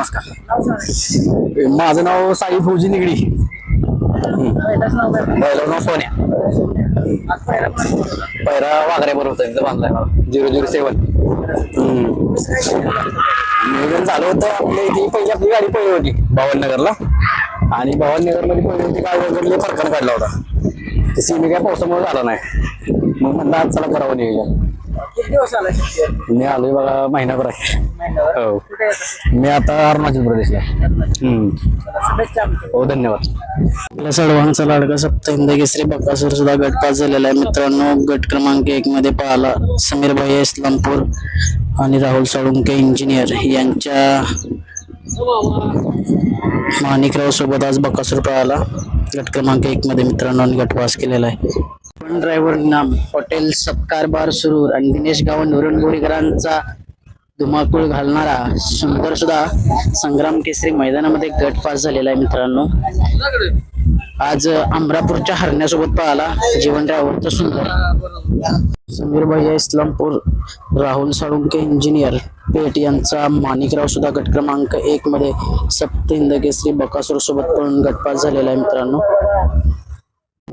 नमस्कार. माझं नाव साई फौजी निगडी. पहिलं नाव सोन्या. पहिला वाघऱ्या बरोबर होता इथं बांधलाय मला. Zero zero seven. नियोजन झालं होतं आपल्या इथे पहिली आपली गाडी पहिली होती भावनगरला आणि भावनगरमध्ये पहिली होती गाडी वगैरे फरकानं काढला होता. ते सीमे काय पावसामुळे झाला नाही. मग म्हणलं आज चला करावं नियोजन. किती दिवस आला शेती मी आलोय बघा महिनाभर आहे. हो. मी आता अरुणाचल प्रदेशला. शुभेच्छा हो धन्यवाद. आपल्या सर्वांचा लाडका केसरी बकासूर सुद्धा गट पास झालेला आहे. मित्रांनो गट क्रमांक एक मध्ये पाहिला समीर भाई इस्लामपूर आणि राहुल साळुंके इंजिनियर यांच्या माणिकराव सोबत आज बकासूर पळाला गट क्रमांक एक मध्ये मित्रांनो आणि गट पास केलेला आहे. ड्रायव्हर नाम हॉटेल सत्कार बार सुरूर आणि दिनेश गाव बोरीकरांचा धुमाकूळ घालणारा सुंदर सुद्धा संग्राम केसरी मैदानामध्ये गट पास झालेला आहे मित्रांनो. आज अमरापूरच्या हरण्यासोबत पाहिला जीवन ड्रायव्हरचा सुंदर. समीर भैया इस्लामपूर. राहुल साळुंके इंजिनियर. पेट यांचा माणिकराव सुद्धा गट क्रमांक एक मध्ये सप्त इंद केसरी बकासूर सोबत पळून गटपास झालेला आहे मित्रांनो.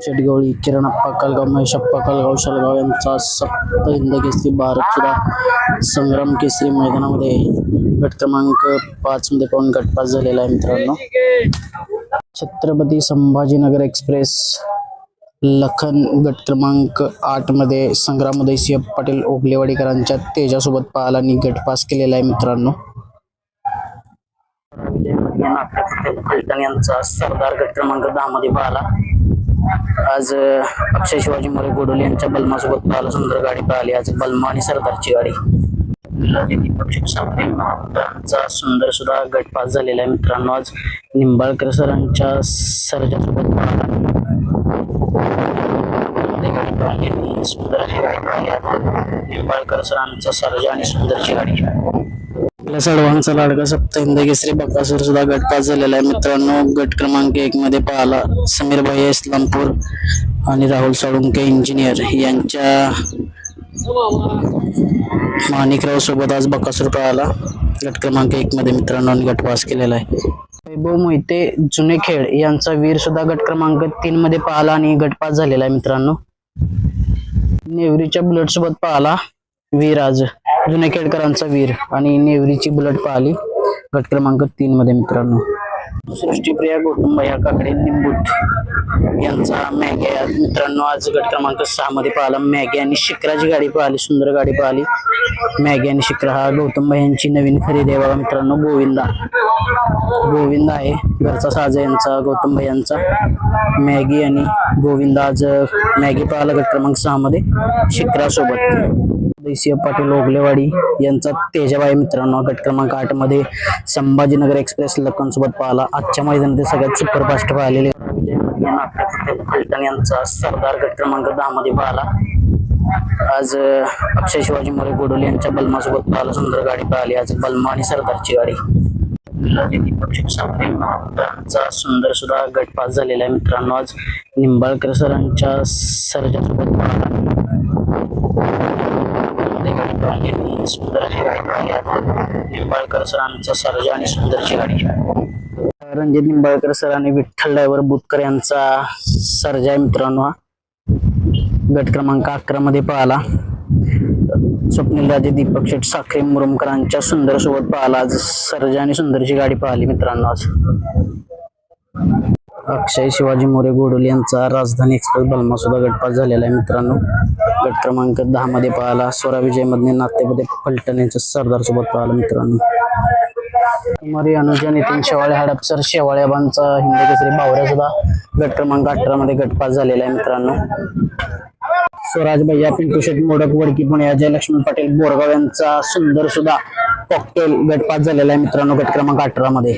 शेटगवळी किरण अप्पा कलगाव महेश अप्पा शलगाव यांचा सप्त हिंद केसरी भारत सुद्धा संग्राम केसरी मैदानामध्ये गट क्रमांक पाच मध्ये पाहून गटपास झालेला आहे मित्रांनो. छत्रपती संभाजीनगर एक्सप्रेस लखन गट क्रमांक आठमध्ये संग्राम उदयसिंह पाटील ओगलेवाडीकरांच्या तेजासोबत पाहायला आणि गट पास केलेला आहे मित्रांनो. फलटण यांचा सरदार गट क्रमांक दहा मध्ये आज अक्षय शिवाजी मोरे गोडोले यांच्या बलमासोबत पाहायला सुंदर गाडी पाहिली. आज बलमा आणि सरदारची गाडी. दीपक सुंदर सुद्धा गटपास झालेला आहे मित्रांनो. आज निंबाळकर सरांच्या सरजासोबत गाडी सुंदर गाडी पाहिली. निंबाळकर सरांचा सरजा आणि सुंदरची गाडी. आपल्या सर्वांचा लाडका सप्त केसरी बकासूर सुद्धा गटपास झालेला आहे. मित्रांनो गट क्रमांक एक मध्ये पाहिला समीर भाई इस्लामपूर आणि राहुल साळुंके इंजिनियर यांच्या माणिकराव सोबत आज बकासूर पळाला गट क्रमांक एक मध्ये मित्रांनो गटपास केलेला आहे. वैभव मोहिते जुने खेळ यांचा वीर सुद्धा गट क्रमांक तीन मध्ये पाहिला आणि गटपास झालेला आहे मित्रांनो. नेवरीच्या बुलेट सोबत पाहिला वीर आज. जुने खेळकरांचा वीर आणि नेवरीची बुलट पाहिली. गट क्रमांक तीन मध्ये मित्रांनो. सृष्टीप्रिया गोटुंब या काकडे निंबूट यांचा मॅगे मित्रांनो आज गट क्रमांक सहा मध्ये पाहिला मॅगे आणि शिखराची गाडी पाहिली सुंदर गाडी पाहिली. मॅगी आणि शिखरा हा गौतम यांची नवीन खरेदी आहे बघा मित्रांनो गोविंदा. गोविंदा आहे घरचा साजा यांचा गौतम यांचा. मॅगी आणि गोविंदा आज मॅगी पाहिला गट क्रमांक सहा मध्ये शिखरा सोबत पाटील ओगलेवाडी यांचा तेजाबाई मित्रांनो गट क्रमांक आठमध्ये संभाजीनगर एक्सप्रेस लखन सोबत पाहिला. आजच्या मैदानात सगळ्यात सुपरफास्ट पाहिलेले फलटण यांचा सरदार गट क्रमांक दहा मध्ये पाहिला. आज अक्षय शिवाजी मोरे गोडोले यांच्या बलमासोबत पाहिला. सुंदर गाडी पाहिली. आज बलमा आणि सरदारची गाडी. दीपक सुंदर सुद्धा गटपास झालेला आहे मित्रांनो. आज निंबाळकर सरांच्या सरजासोबत मध्ये आणि सुंदर गाडी निंबाळकर सरांचा सरजा आणि सुंदरची गाडी रणजित निंबाळकर सर आणि विठ्ठल ड्रायव्हर बुतकर यांचा सर्जा मित्रांनो गट क्रमांक अकरा मध्ये पळाला स्वप्नील राजे दीपक शेठ साखरे मुरुमकरांच्या सुंदर सोबत पळाला आज सर्जा आणि सुंदरची गाडी पळाली मित्रांनो आज. अक्षय शिवाजी मोरे गोडोल यांचा राजधानी एक्सप्रेस बलमा सुद्धा गटपास झालेला आहे मित्रांनो. गट क्रमांक दहा मध्ये पळाला स्वरा विजय नातेमध्ये फलटण यांच्या सरदार सोबत पळाला मित्रांनो. कुमारी अनुजा नितीन शेवाळे हडपसर शेवाळ्याबांचा हिंद केसरी बावऱ्या सुद्धा गट क्रमांक अठरा मध्ये गटपास झालेला आहे मित्रांनो. स्वराज भैया पिंटू मोडक वडकी पुणे जयलक्ष्मी पाटील बोरगाव यांचा सुंदर सुद्धा कॉकटेल गटपास झालेला आहे मित्रांनो गट क्रमांक अठरा मध्ये.